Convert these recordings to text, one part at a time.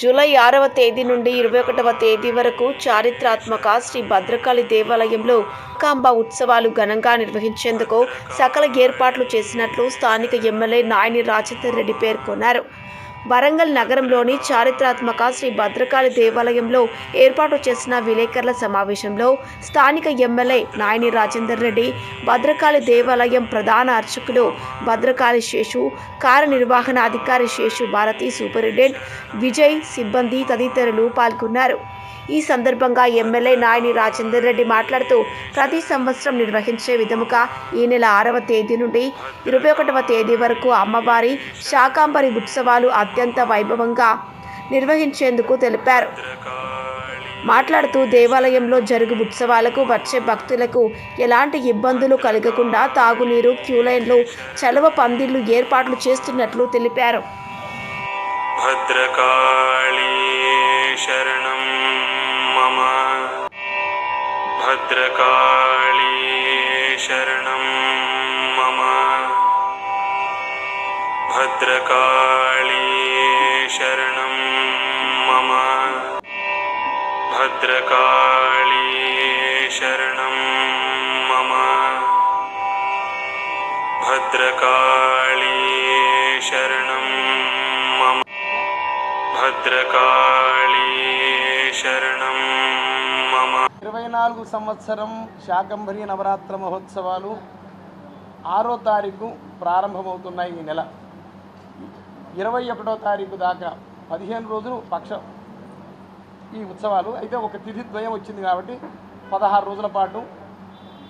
July ఆరవ తేదీ నుండి ఇరవై ఒకటవ తేదీ వరకు చారిత్రాత్మక శ్రీ భద్రకాళి దేవాలయంలో కాంబ ఉత్సవాలు ఘనంగా నిర్వహించేందుకు సకల ఏర్పాట్లు చేసినట్లు స్థానిక ఎమ్మెల్యే నాయని రాజేందర్ రెడ్డి పేర్కొన్నారు. వరంగల్ నగరంలోని చారిత్రాత్మక శ్రీ భద్రకాళి దేవాలయంలో ఏర్పాటు చేసిన విలేకరుల సమావేశంలో స్థానిక ఎమ్మెల్యే నాయని రాజేందర్ రెడ్డి భద్రకాళి దేవాలయం ప్రధాన అర్చకులు భద్రకాళి శేషు కార్యనిర్వహణాధికారి శేషు భారతి సూపరింటెండెంట్ విజయ్ సిబ్బంది తదితరులు పాల్గొన్నారు. ఈ సందర్భంగా ఎమ్మెల్యే నాయని రాజేందర్ రెడ్డి మాట్లాడుతూ ప్రతి సంవత్సరం నిర్వహించే విధముగా ఈ నెల ఆరవ తేదీ నుండి ఇరవై ఒకటవ తేదీ వరకు అమ్మవారి శాకాంబరి ఉత్సవాలు అత్యంత వైభవంగా నిర్వహించేందుకు తెలిపారు. మాట్లాడుతూ దేవాలయంలో జరుగు ఉత్సవాలకు వచ్చే భక్తులకు ఎలాంటి ఇబ్బందులు కలగకుండా తాగునీరు క్యూలైన్లు చలవ పందిళ్ళు ఏర్పాట్లు చేస్తున్నట్లు తెలిపారు. భద్రకాళీ శరణం भद्रकाली शरणं मम भद्रकाली शरणं मम भद्रकाली शरणं मम भद्रकाली शरणं मम ఇరవై నాలుగు సంవత్సరం శాకంభరి నవరాత్ర మహోత్సవాలు ఆరో తారీఖు ప్రారంభమవుతున్నాయి ఈ నెల ఇరవై ఒకటో తారీఖు దాకా పదిహేను రోజులు పక్ష ఈ ఉత్సవాలు. అయితే ఒక తిథి ద్వయం వచ్చింది కాబట్టి పదహారు రోజుల పాటు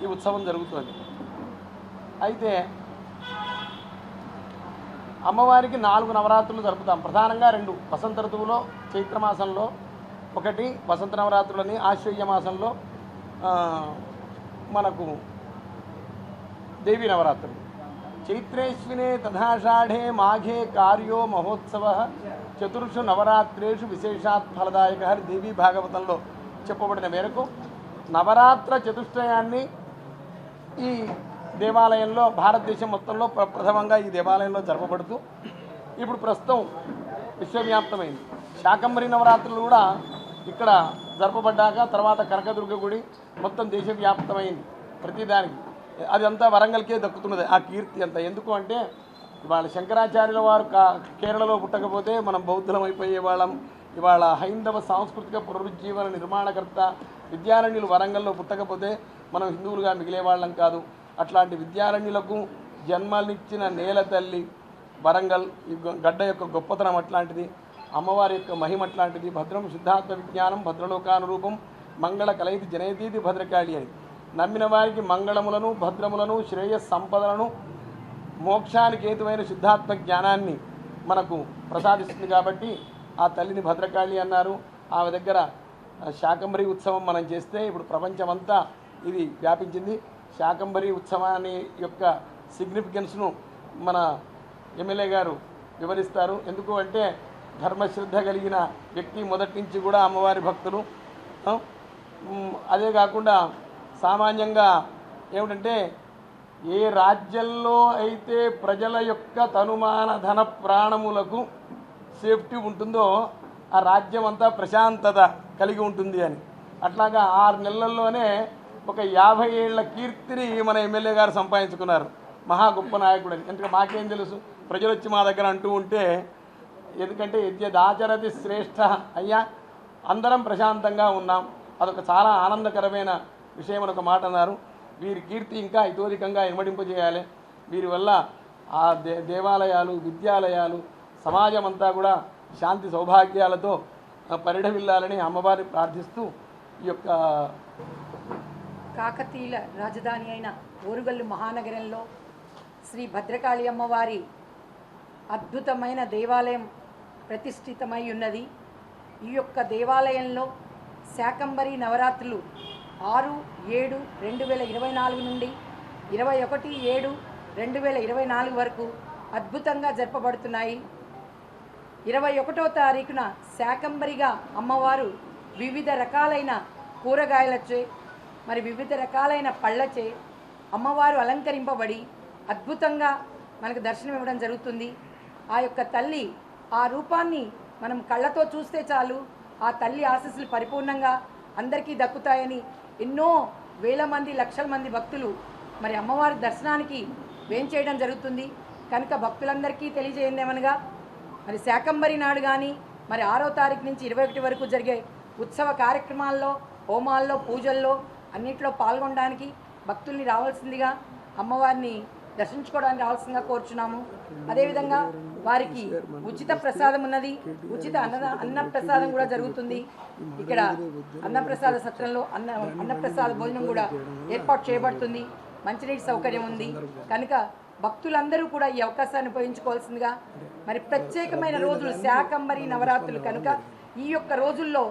ఈ ఉత్సవం జరుగుతుంది. అయితే అమ్మవారికి నాలుగు నవరాత్రులు జరుపుతాం. ప్రధానంగా రెండు వసంత ఋతువులో చైత్రమాసంలో ఒకటి వసంత నవరాత్రులని ఆశ్వయ్య మాసంలో మనకు దేవీ నవరాత్రులు. చైత్రేశ్వినే తథాషాఢే మాఘే కార్యో మహోత్సవ చతుర్షు నవరాత్రేషు విశేషాత్ ఫలదాయక దేవి దేవీ భాగవతంలో చెప్పబడిన మేరకు నవరాత్ర చతుష్టయాన్ని ఈ దేవాలయంలో భారతదేశం మొత్తంలో ప్ర- ప్రథమంగా ఈ దేవాలయంలో జరపబడుతూ ఇప్పుడు ప్రస్తుతం విశ్వవ్యాప్తమైంది. శాకంబరి నవరాత్రులు కూడా ఇక్కడ జరపబడ్డాక తర్వాత కనకదుర్గ గుడి మొత్తం దేశవ్యాప్తమైంది ప్రతిదానికి. అది అంతా వరంగల్కే దక్కుతున్నది. ఆ కీర్తి అంతా. ఎందుకు అంటే ఇవాళ శంకరాచార్యుల వారు కా కేరళలో పుట్టకపోతే మనం బౌద్ధులం అయిపోయే వాళ్ళం. ఇవాళ హైందవ సాంస్కృతిక పునరుజ్జీవన నిర్మాణకర్త విద్యారణ్యులు వరంగల్లో పుట్టకపోతే మనం హిందువులుగా మిగిలే వాళ్ళం కాదు. అట్లాంటి విద్యారణ్యులకు జన్మనిచ్చిన నేల తల్లి వరంగల్ ఈ గడ్డ యొక్క గొప్పతనం అట్లాంటిది అమ్మవారి యొక్క మహిమ అట్లాంటిది భద్రం శుద్ధాత్మ విజ్ఞానం భద్రలోకానురూపం మంగళ కలయితి జనయతీతి భద్రకాళి అని. నమ్మిన వారికి మంగళములను భద్రములను శ్రేయస్ సంపదలను మోక్షానికి హేతువైన సిద్ధాత్మ జ్ఞానాన్ని మనకు ప్రసాదిస్తుంది కాబట్టి ఆ తల్లిని భద్రకాళి అన్నారు. ఆమె దగ్గర శాకంబరి ఉత్సవం మనం చేస్తే ఇప్పుడు ప్రపంచమంతా ఇది వ్యాపించింది. శాకంబరి ఉత్సవాన్ని యొక్క సిగ్నిఫికెన్స్ను మన ఎమ్మెల్యే గారు వివరిస్తారు. ఎందుకు అంటే ధర్మశ్రద్ధ కలిగిన వ్యక్తి మొదటి నుంచి కూడా అమ్మవారి భక్తులు. అదే కాకుండా సామాన్యంగా ఏమిటంటే ఏ రాజ్యంలో అయితే ప్రజల యొక్క తనుమాన ధన ప్రాణములకు సేఫ్టీ ఉంటుందో ఆ రాజ్యం అంతా ప్రశాంతత కలిగి ఉంటుంది అని. అట్లాగా ఆరు నెలల్లోనే ఒక యాభై ఏళ్ళ కీర్తిని మన ఎమ్మెల్యే గారు సంపాదించుకున్నారు. మహా గొప్ప నాయకుడు అని. ఎందుకంటే మాకేం తెలుసు ప్రజలు వచ్చి మా దగ్గర అంటూ ఉంటే ఎందుకంటే యద్యదాచరతి శ్రేష్ఠ అయ్యా అందరం ప్రశాంతంగా ఉన్నాం. అదొక చాలా ఆనందకరమైన విషయం ఒక మాట అన్నారు. వీరి కీర్తి ఇంకా ఇతోధికంగా ఇమ్మడింపజేయాలి వీరి వల్ల ఆ దే దేవాలయాలు విద్యాలయాలు సమాజం అంతా కూడా శాంతి సౌభాగ్యాలతో పరిడవిల్లాలని పరిఢవిల్లాలని అమ్మవారిని ప్రార్థిస్తూ ఈ యొక్క కాకతీయుల రాజధాని అయిన ఓరుగల్లు మహానగరంలో శ్రీ భద్రకాళి అమ్మవారి అద్భుతమైన దేవాలయం ప్రతిష్ఠితమై ఉన్నది. ఈ యొక్క దేవాలయంలో శాకంబరి నవరాత్రులు ఆరు ఏడు రెండు వేల ఇరవై నాలుగు నుండి ఇరవై ఒకటి ఏడు రెండు వేల ఇరవై నాలుగు వరకు అద్భుతంగా జరపబడుతున్నాయి. ఇరవై ఒకటో తారీఖున శాకంబరిగా అమ్మవారు వివిధ రకాలైన కూరగాయలచే మరి వివిధ రకాలైన పళ్ళచే అమ్మవారు అలంకరింపబడి అద్భుతంగా మనకు దర్శనం ఇవ్వడం జరుగుతుంది. ఆ యొక్క తల్లి ఆ రూపాన్ని మనం కళ్ళతో చూస్తే చాలు ఆ తల్లి ఆశీస్సులు పరిపూర్ణంగా అందరికీ దక్కుతాయని ఎన్నో వేల మంది లక్షల మంది భక్తులు మరి అమ్మవారి దర్శనానికి వేంచేయడం జరుగుతుంది? కనుక భక్తులందరికీ తెలియజేయందేమనగా మరి శాకంబరి నాడు కానీ మరి ఆరో తారీఖు నుంచి ఇరవై ఒకటి వరకు జరిగే ఉత్సవ కార్యక్రమాల్లో హోమాల్లో పూజల్లో అన్నింటిలో పాల్గొనడానికి భక్తుల్ని రావాల్సిందిగా అమ్మవారిని దర్శించుకోవడానికి రావాల్సిందిగా కోరుచున్నాము. అదేవిధంగా వారికి ఉచిత ప్రసాదం ఉన్నది. ఉచిత అన్న అన్న ప్రసాదం కూడా జరుగుతుంది. ఇక్కడ అన్నప్రసాద సత్రంలో అన్న అన్నప్రసాద భోజనం కూడా ఏర్పాటు చేయబడుతుంది. మంచినీటి సౌకర్యం ఉంది. కనుక భక్తులందరూ కూడా ఈ అవకాశాన్ని ఉపయోగించుకోవాల్సిందిగా మరి ప్రత్యేకమైన రోజులు శాకంబరి నవరాత్రులు కనుక ఈ యొక్క రోజుల్లో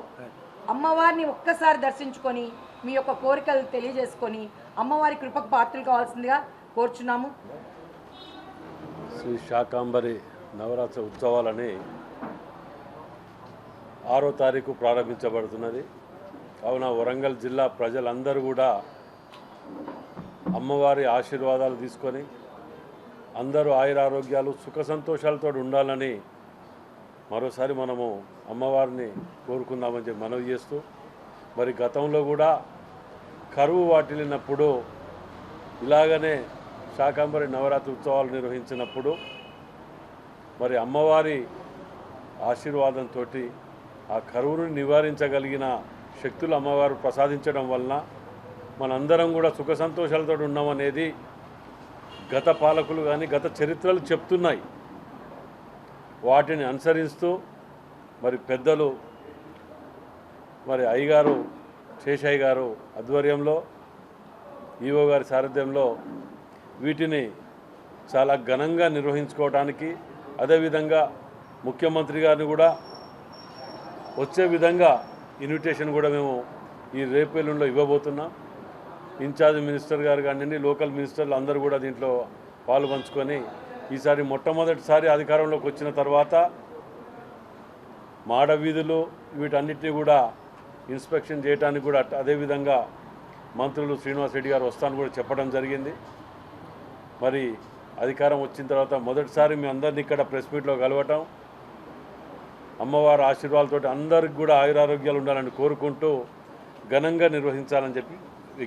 అమ్మవారిని ఒక్కసారి దర్శించుకొని మీ యొక్క కోరికలు తెలియజేసుకొని అమ్మవారి కృపకు పాత్రలు కావాల్సిందిగా కోరుచున్నాము. శ్రీ శాకాంబరి నవరాత్రి ఉత్సవాలని ఆరో తారీఖు ప్రారంభించబడుతున్నది. కావున వరంగల్ జిల్లా ప్రజలందరూ కూడా అమ్మవారి ఆశీర్వాదాలు తీసుకొని అందరూ ఆయురారోగ్యాలు సుఖ సంతోషాలతో ఉండాలని మరోసారి మనము అమ్మవారిని కోరుకుందామని చెప్పి మనవి చేస్తూ మరి గతంలో కూడా కరువు వాటిల్లినప్పుడు ఇలాగనే శాకాంబరి నవరాత్రి ఉత్సవాలు నిర్వహించినప్పుడు మరి అమ్మవారి ఆశీర్వాదంతో ఆ కరువును నివారించగలిగిన శక్తులు అమ్మవారు ప్రసాదించడం వలన మనందరం కూడా సుఖ సంతోషాలతో ఉన్నామనేది గత పాలకులు కానీ గత చరిత్రలు చెప్తున్నాయి. వాటిని అనుసరిస్తూ మరి పెద్దలు మరి అయ్యగారు శేషయ్య గారు ఆధ్వర్యంలో ఈవో గారి సారథ్యంలో వీటిని చాలా ఘనంగా నిర్వహించుకోవడానికి అదేవిధంగా ముఖ్యమంత్రి గారిని కూడా వచ్చే విధంగా ఇన్విటేషన్ కూడా మేము ఈ రేపెల్లుండిలో ఇవ్వబోతున్నాం. ఇన్ఛార్జ్ మినిస్టర్ గారు కానివ్వండి లోకల్ మినిస్టర్లు అందరూ కూడా దీంట్లో పాలు పంచుకొని ఈసారి మొట్టమొదటిసారి అధికారంలోకి వచ్చిన తర్వాత మాడ వీధులు కూడా ఇన్స్పెక్షన్ చేయడానికి కూడా అదేవిధంగా మంత్రులు శ్రీనివాస్ రెడ్డి గారు వస్తాను కూడా చెప్పడం జరిగింది. మరి అధికారం వచ్చిన తర్వాత మొదటిసారి మీ అందరినీ ఇక్కడ ప్రెస్ మీట్లో కలవటం. అమ్మవారి ఆశీర్వాదాలతో అందరికి కూడా ఆయురారోగ్యాలు ఉండాలని కోరుకుంటూ ఘనంగా నిర్వహించాలని చెప్పి